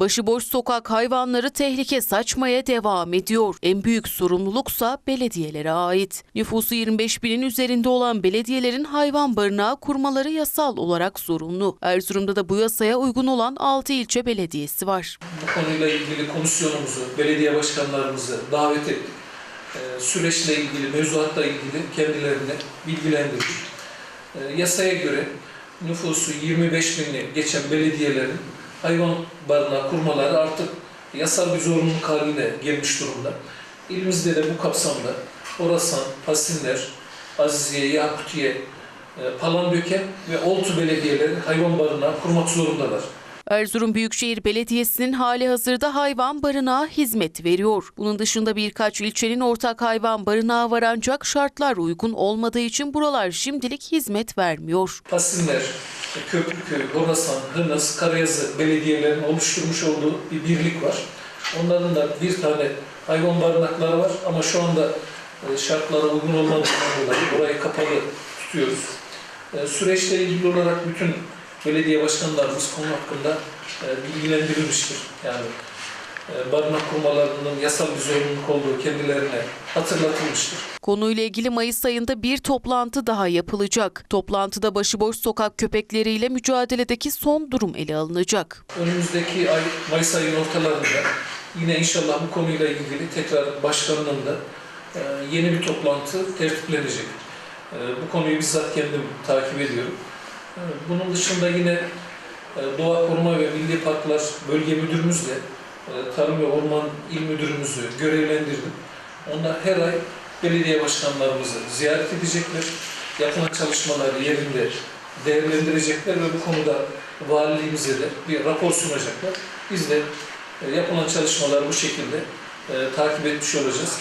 Başıboş sokak hayvanları tehlike saçmaya devam ediyor. En büyük sorumluluksa belediyelere ait. Nüfusu 25 binin üzerinde olan belediyelerin hayvan barınağı kurmaları yasal olarak zorunlu. Erzurum'da da bu yasaya uygun olan 6 ilçe belediyesi var. Bu konuyla ilgili komisyonumuzu, belediye başkanlarımızı davet ettik. Ee, Süreçle ilgili, mevzuatla ilgili kendilerini bilgilendirdik. Ee, Yasaya göre nüfusu 25 bini geçen belediyelerin hayvan barınağı kurmaları artık yasal bir zorunluluk haline gelmiş durumda. İlimizde de bu kapsamda Orasan, Pasinler, Aziziye, Yakutiye, e, Palandöken ve Oltu belediyeleri hayvan barınağı kurmak zorundalar. Erzurum Büyükşehir Belediyesi'nin hali hazırda hayvan barınağı hizmet veriyor. Bunun dışında birkaç ilçenin ortak hayvan barınağı var ancak şartlar uygun olmadığı için buralar şimdilik hizmet vermiyor. Pasinler, Köprüköy, Horasan, Hırnas, Karayazı belediyelerinin oluşturmuş olduğu bir birlik var. Onların da bir tane hayvan barınakları var ama şu anda e, şartlara uygun olmadığından dolayı orayı kapalı tutuyoruz. E, Süreçle ilgili olarak bütün belediye başkanlarımız konu hakkında e, bilgilendirilmiştir. Yani e, barınak kurmalarının yasal bir zorunluluk olduğu kendilerine hatırlatılmıştır. Konuyla ilgili Mayıs ayında bir toplantı daha yapılacak. Toplantıda başıboş sokak köpekleriyle mücadeledeki son durum ele alınacak. Önümüzdeki ay Mayıs ayının ortalarında yine inşallah bu konuyla ilgili tekrar başkanının da e, yeni bir toplantı tertiplenecek. E, Bu konuyu bizzat kendim takip ediyorum. Bunun dışında yine Doğa Koruma ve Milli Parklar Bölge Müdürümüzle Tarım ve Orman İl Müdürümüzü görevlendirdim. Onlar her ay belediye başkanlarımızı ziyaret edecekler. Yapılan çalışmaları yerinde değerlendirecekler ve bu konuda valiliğimize de bir rapor sunacaklar. Biz de e, yapılan çalışmaları bu şekilde e, takip etmiş olacağız.